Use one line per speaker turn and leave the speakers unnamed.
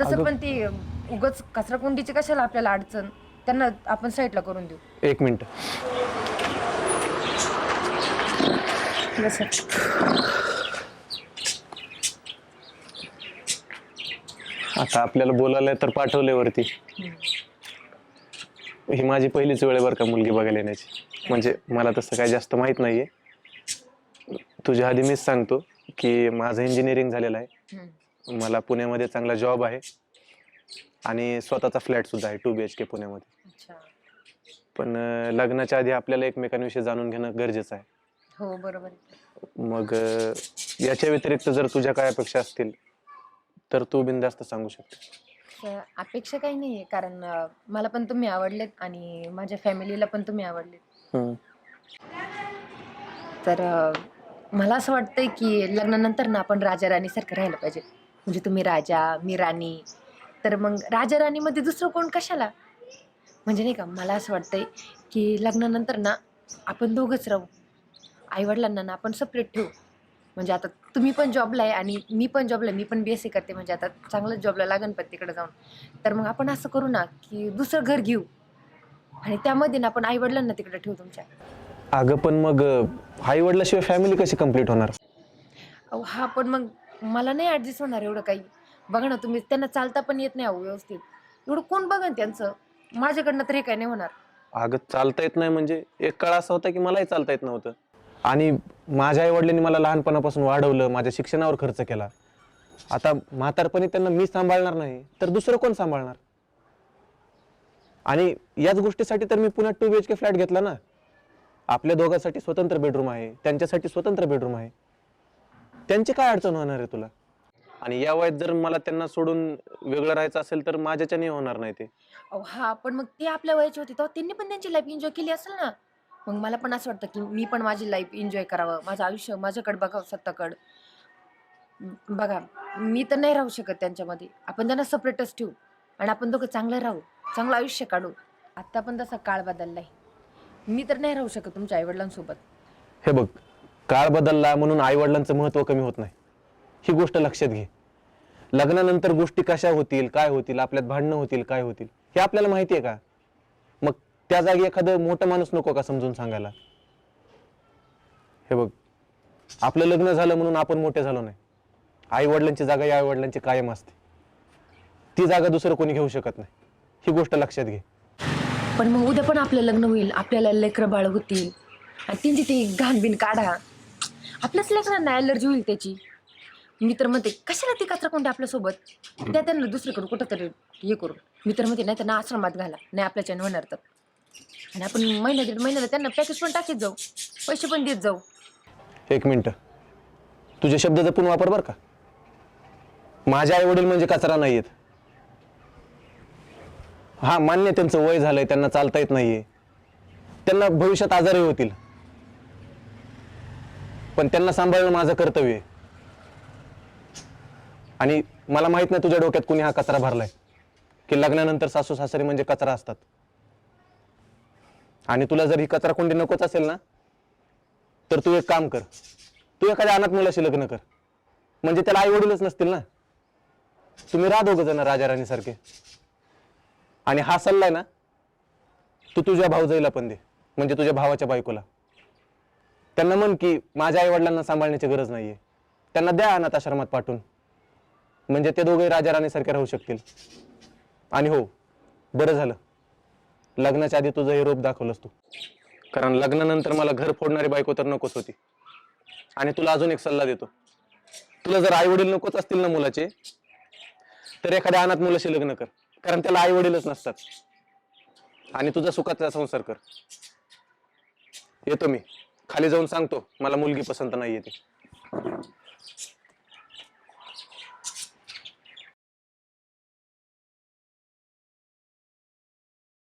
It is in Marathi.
तसं पण ते उगच कचरा कुंडीची कशाला आपल्याला अडचण? त्यांना आपण साईडला करून देऊ.
एक मिनिट. आता आपल्याला बोलायला तर पाठवलंय वरती. ही माझी पहिलीच वेळ बरं का मुलगी बघायला येण्याची. म्हणजे मला तसं काही जास्त माहीत नाहीये. तुझ्या आधी मीच सांगतो की माझं इंजिनिअरिंग झालेलं आहे. मला पुण्यामध्ये चांगला जॉब आहे. आणि स्वतःचा फ्लॅट सुद्धा आहे टू बी एच के पुण्यामध्ये. पण अं, लग्नाच्या आधी आपल्याला एकमेकांविषयी जाणून घेणं गरजेचं आहे.
हो बरोबर आहे.
मग अं, याच्या व्यतिरिक्त जर तुझ्या काय अपेक्षा असतील तर तू बिनधास्त सांगू शकते
तर अपेक्षा काही नाहीये कारण अं, मला पण तुम्ही आवडलेत आणि माझ्या फॅमिलीला पण तुम्ही आवडलेत. तर अं, मला असं वाटतंय की लग्नानंतर ना आपण राजा राणीसारखं राहायला पाहिजे. म्हणजे तुम्ही राजा मी राणी. तर मग राजा राणीमध्ये दुसरं कोण कशाला? म्हणजे नाही का मला असं वाटतंय की लग्नानंतर ना आपण दोघंच राहू. आईवडिलांना ना आपण सेपरेट ठेवू. म्हणजे आता तुम्ही पण जॉबला आहे आणि मी पण जॉबला आहे मी पण बी एस सी करते. म्हणजे आता चांगलंच जॉबला लागन पण तिकडे जाऊन. तर मग आपण असं करू ना की दुसरं घर घेऊ. आणि त्यामध्ये ना आपण आईवडिलांना तिकडे ठेवू तुमच्या.
अगं पण मग आई वडिलाशिवाय फॅमिली कशी कंप्लीट होणार?
अहो हा पण मग मला नाही ॲडजस्ट होणार एवढं काही. बघा ना तुम्ही त्यांना चालता पण येत नाही अहो व्यवस्थित. एवढं कोण बघन त्यांचं? माझ्याकडनं तरी काही नाही होणार.
अगं चालता येत नाही म्हणजे एक काळ असा होता की मलाही चालता येत नव्हतं. आणि माझ्या आई वडिलांनी मला लहानपणापासून वाढवलं माझ्या शिक्षणावर खर्च केला. आता म्हातारपणी त्यांना मी सांभाळणार नाही तर दुसरं कोण सांभाळणार? आणि याच गोष्टीसाठी तर मी पुन्हा two B H K flat घेतला ना. आपल्या दोघांसाठी स्वतंत्र बेडरूम आहे त्यांच्यासाठी स्वतंत्र बेडरूम आहे. त्यांची काय अडचण होणार आहे तुला? आणि या वयात जर मला त्यांना सोडून वेगळं राहायचं असेल तर माझ्याच्याने होणार नाही ते.
अहो हा पण मग ते आपल्या वयाचे होते तेव्हा त्यांनी पण त्यांची लाईफ एन्जॉय केली असेल ना? मग मला पण असं वाटतं की मी पण माझी लाईफ एन्जॉय करावं माझं आयुष्य माझ्याकडे बघावं स्वतःकडं. म- बघा मी तर नाही राहू शकत त्यांच्यामध्ये. आपण त्यांना सेपरेटच ठेवू आणि आपण दोघं चांगलं राहू चांगलं आयुष्य काढू. आत्ता पण तसा काळ बदललाय. मी तर नाही राहू शकत तुमच्या आईवडिलांसोबत.
हे बघ काळ बदलला म्हणून आईवडिलांचं महत्त्व कमी होत नाही. ही गोष्ट लक्षात घे. लग्नानंतर गोष्टी कशा होतील काय होतील आपल्यात भांडणं होतील काय होतील हे आपल्याला माहिती आहे का? मग त्या जागी एखादं मोठं माणूस नको का समजून सांगायला? हे बघ आपलं लग्न झालं म्हणून आपण मोठे झालो नाही. आई वडिलांची जागा या आई वडिलांची कायम असते. ती जागा दुसरं कोणी घेऊ शकत नाही. ही गोष्ट लक्षात घे.
पण मग उद्या पण आपलं लग्न होईल आपल्याला लेकरं बाळ होतील. आणि त्यांची ती घाणबिन काढा. आपल्याच लेकरांना ॲलर्जी होईल त्याची. मी तर म्हणते कशाला ती कचरा कोणते आपल्यासोबत? त्या त्यांना दुसरीकडून कुठं तरी हे करू मी तर म्हणते नाही त्यांना आश्रमात घाला नाही आपल्याच्यानं होणार तर. आणि आपण महिन्या दीड महिन्याला त्यांना पॅकेज पण टाकीत जाऊ. पैसे पण देत जाऊ.
एक मिनिट. तुझे शब्द जपून वापर बर का. माझे आई वडील म्हणजे कचरा नाहीयेत. हा मान्य त्यांचं वय झालंय त्यांना चालता येत नाहीये. त्यांना भविष्यात आजारी होतील. पण त्यांना सांभाळणं माझं कर्तव्य आहे. आणि मला माहीत नाही तुझ्या डोक्यात कुणी हा कचरा भरलाय. की लग्नानंतर सासू सासरे म्हणजे कचरा असतात. आणि तुला जर ही कचरा कोंडी नकोच असेल ना तर तू एक काम कर. तू एखाद्या अनाथ मुलाशी लग्न कर. म्हणजे त्याला आई वडीलच नसतील ना. तुम्ही राह दोघ जण राजा राणीसारखे आणि हा सल्ला आहे ना तू तुझ्या भाऊजाईला पण दे. म्हणजे तुझ्या भावाच्या बायकोला. त्यांना म्हण की माझ्या आई वडिलांना सांभाळण्याची गरज नाहीये. त्यांना द्या अनाथ आश्रमात पाठवून. म्हणजे ते दोघे राजा राणीसारखे राहू शकतील. आणि हो बरं झालं. लग्नाच्या आधी तुझं हे रूप दाखवलंस तू. कारण लग्नानंतर मला घर फोडणारी बायको तर नकोच होती. आणि तुला अजून एक सल्ला देतो. तुला जर आई वडील नकोच असतील ना मुलाचे तर एखाद्या अनाथ मुलाशी लग्न कर. कारण त्याला आई वडीलच नसतात. आणि तुझा सुखाचा संसार कर. येतो मी. खाली जाऊन सांगतो. मला मुलगी पसंत नाहीये ती.